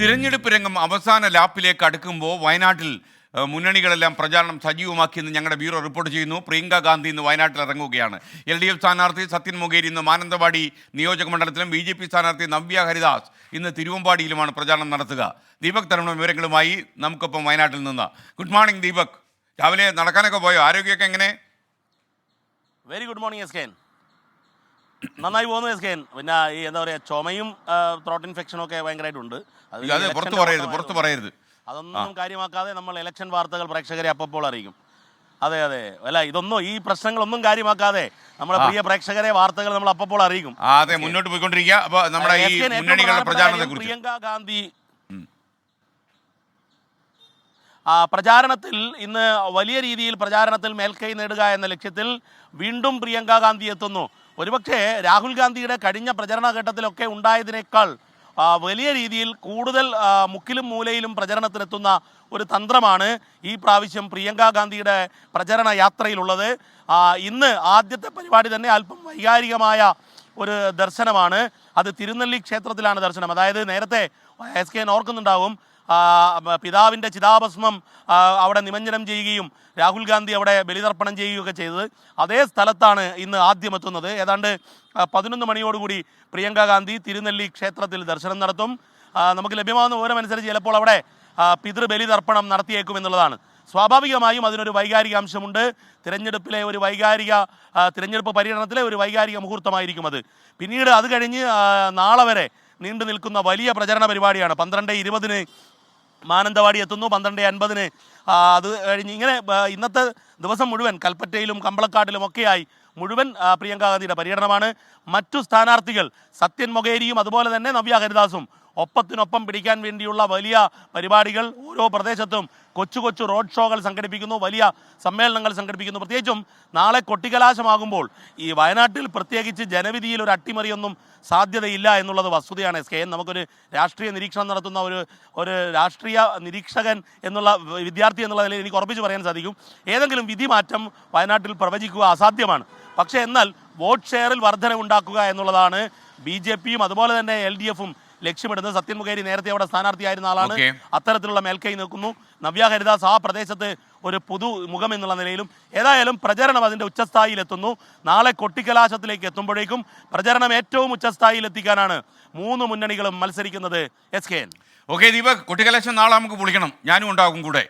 തിരഞ്ഞെടുപ്പ് രംഗം അവസാന ലാപ്പിലേക്ക് അടുക്കുമ്പോൾ വയനാട്ടിൽ മുന്നണികളെല്ലാം പ്രചാരണം സജീവമാക്കിയെന്ന് ഞങ്ങളുടെ ബ്യൂറോ റിപ്പോർട്ട് ചെയ്യുന്നു. പ്രിയങ്ക ഗാന്ധി ഇന്ന് വയനാട്ടിൽ ഇറങ്ങുകയാണ്. എൽ ഡി എഫ് സ്ഥാനാർത്ഥി സത്യൻ മുഖേരി ഇന്ന് മാനന്തവാടി നിയോജക മണ്ഡലത്തിലും ബി ജെ പി സ്ഥാനാർത്ഥി നവ്യ ഹരിദാസ് ഇന്ന് തിരുവമ്പാടിയിലുമാണ് പ്രചാരണം നടത്തുക. ദീപക് തരണം വിവരങ്ങളുമായി നമുക്കൊപ്പം വയനാട്ടിൽ നിന്ന്. Good morning Deepak. രാവിലെ നടക്കാനൊക്കെ പോയോ? ആരോഗ്യമൊക്കെ എങ്ങനെ? വെരി ഗുഡ് മോർണിംഗ് എസ് കെൻ നന്നായി പോകുന്നു എസ് കെ പിന്നെ ഈ എന്താ പറയുക ചുമയും ത്രോട്ട് ഇൻഫെക്ഷനും ഒക്കെ ഭയങ്കരമായിട്ടുണ്ട്. പുറത്ത് പറയരുത് പുറത്ത് പറയരുത്. അതൊന്നും കാര്യമാക്കാതെ നമ്മൾ ഇലക്ഷൻ വാർത്തകൾ പ്രേക്ഷകരെ അപ്പപ്പോൾ അറിയിക്കും. അതെ അതെ. അല്ല ഇതൊന്നും ഈ പ്രശ്നങ്ങളൊന്നും കാര്യമാക്കാതെ നമ്മുടെ പ്രിയ പ്രേക്ഷകരെ വാർത്തകൾ നമ്മൾ അപ്പപ്പോൾ അറിയിക്കും. അതെ മുന്നോട്ട് പോയിക്കൊണ്ടിരിക്കുക. നമ്മുടെ ഈ മുന്നണികളുടെ പ്രചാരണത്തെ കുറിച്ച്. പ്രിയങ്ക ഗാന്ധി ആ, പ്രചാരണത്തിൽ ഇന്ന് വലിയ രീതിയിൽ പ്രചാരണത്തിൽ മേൽക്കൈ നേടുക എന്ന ലക്ഷ്യത്തിൽ വീണ്ടും പ്രിയങ്ക ഗാന്ധി എത്തുന്നു. ഒരുപക്ഷെ രാഹുൽ ഗാന്ധിയുടെ കഴിഞ്ഞ പ്രചരണ ഘട്ടത്തിലൊക്കെ ഉണ്ടായതിനേക്കാൾ വലിയ രീതിയിൽ കൂടുതൽ മുക്കിലും മൂലയിലും പ്രചരണത്തിനെത്തുന്ന ഒരു തന്ത്രമാണ് ഈ പ്രാവശ്യം പ്രിയങ്ക ഗാന്ധിയുടെ പ്രചരണ യാത്രയിലുള്ളത്. ഇന്ന് ആദ്യത്തെ പരിപാടി തന്നെ അല്പം വൈകാരികമായ ഒരു ദർശനമാണ്. അത് തിരുനെല്ലി ക്ഷേത്രത്തിലാണ് ദർശനം. അതായത് നേരത്തെ എസ് കെ ഓർക്കുന്നുണ്ടാവും പിതാവിന്റെ ചിതാഭസ്മം അവിടെ നിമഞ്ജനം ചെയ്യുകയും രാഹുൽ ഗാന്ധി അവിടെ ബലിതർപ്പണം ചെയ്യുകയൊക്കെ ചെയ്തത്. അതേ സ്ഥലത്താണ് ഇന്ന് ആദ്യം എത്തുന്നത്. ഏതാണ്ട് പതിനൊന്ന് മണിയോടുകൂടി പ്രിയങ്ക ഗാന്ധി തിരുനെല്ലി ക്ഷേത്രത്തിൽ ദർശനം നടത്തും. നമുക്ക് ലഭ്യമാകുന്ന വിവരമനുസരിച്ച് ചിലപ്പോൾ അവിടെ പിതൃബലിതർപ്പണം നടത്തിയേക്കും എന്നുള്ളതാണ്. സ്വാഭാവികമായും അതിനൊരു വൈകാരിക അംശമുണ്ട് തിരഞ്ഞെടുപ്പിലെ ഒരു വൈകാരിക തിരഞ്ഞെടുപ്പ് പര്യടനത്തിലെ ഒരു വൈകാരിക മുഹൂർത്തമായിരിക്കും അത്. പിന്നീട് അത് കഴിഞ്ഞ് നാളെ വരെ നീണ്ടു നിൽക്കുന്ന വലിയ പ്രചരണ പരിപാടിയാണ്. പന്ത്രണ്ട് ഇരുപതിന് മാനന്തവാടി എത്തുന്നു. പന്ത്രണ്ട് അൻപതിന് അത് കഴിഞ്ഞ് ഇങ്ങനെ ഇന്നത്തെ ദിവസം മുഴുവൻ കൽപ്പറ്റയിലും കമ്പളക്കാട്ടിലും ഒക്കെയായി മുഴുവൻ പ്രിയങ്കാഗാന്ധിയുടെ പ്രിയങ്ക ഗാന്ധിയുടെ പര്യടനമാണ്. മറ്റു സ്ഥാനാർത്ഥികൾ സത്യൻ മൊകേരിയും അതുപോലെ തന്നെ നവ്യ ഹരിദാസും ഒപ്പത്തിനൊപ്പം പിടിക്കാൻ വേണ്ടിയുള്ള വലിയ പരിപാടികൾ ഓരോ പ്രദേശത്തും കൊച്ചു കൊച്ചു റോഡ് ഷോകൾ സംഘടിപ്പിക്കുന്നു വലിയ സമ്മേളനങ്ങൾ സംഘടിപ്പിക്കുന്നു. പ്രത്യേകിച്ചും നാളെ കൊട്ടിക്കലാശമാകുമ്പോൾ ഈ വയനാട്ടിൽ പ്രത്യേകിച്ച് ജനവിധിയിൽ ഒരു അട്ടിമറിയൊന്നും സാധ്യതയില്ല എന്നുള്ളത് വസ്തുതയാണ്. എസ് കെ എൻ നമുക്കൊരു രാഷ്ട്രീയ നിരീക്ഷണം നടത്തുന്ന ഒരു ഒരു രാഷ്ട്രീയ നിരീക്ഷകൻ എന്നുള്ള വിദ്യാർത്ഥി എന്നുള്ള നിലയിൽ എനിക്ക് ഉറപ്പിച്ച് പറയാൻ സാധിക്കും. ഏതെങ്കിലും വിധി മാറ്റം വയനാട്ടിൽ പ്രവചിക്കുക അസാധ്യമാണ്. പക്ഷേ എന്നാൽ വോട്ട് ഷെയറിൽ വർധന ഉണ്ടാക്കുക എന്നുള്ളതാണ് ബി ജെ പിയും അതുപോലെ തന്നെ എൽ ഡി എഫും ലക്ഷ്യമിടുന്നത്. സത്യൻ മുഖേരി നേരത്തെ അവിടെ സ്ഥാനാർത്ഥിയായിരുന്ന ആളാണ്. അത്തരത്തിലുള്ള മേൽക്കൈ നിൽക്കുന്നു. നവ്യ ഹരിദാസ് ആ പ്രദേശത്ത് ഒരു പുതു മുഖം എന്നുള്ള നിലയിലും ഏതായാലും പ്രചരണം അതിന്റെ ഉച്ചസ്ഥായിയിലെത്തുന്നു. നാളെ കൊട്ടിക്കലാശത്തിലേക്ക് എത്തുമ്പോഴേക്കും പ്രചരണം ഏറ്റവും ഉച്ചസ്ഥായിയിലെത്തിക്കാനാണ് മൂന്ന് മുന്നണികളും മത്സരിക്കുന്നത്. S K N. Okay Deepak കൊട്ടിക്കലാശം നാളെ നമുക്ക് വിളിക്കണം. ഞാനും ഉണ്ടാകും കൂടെ.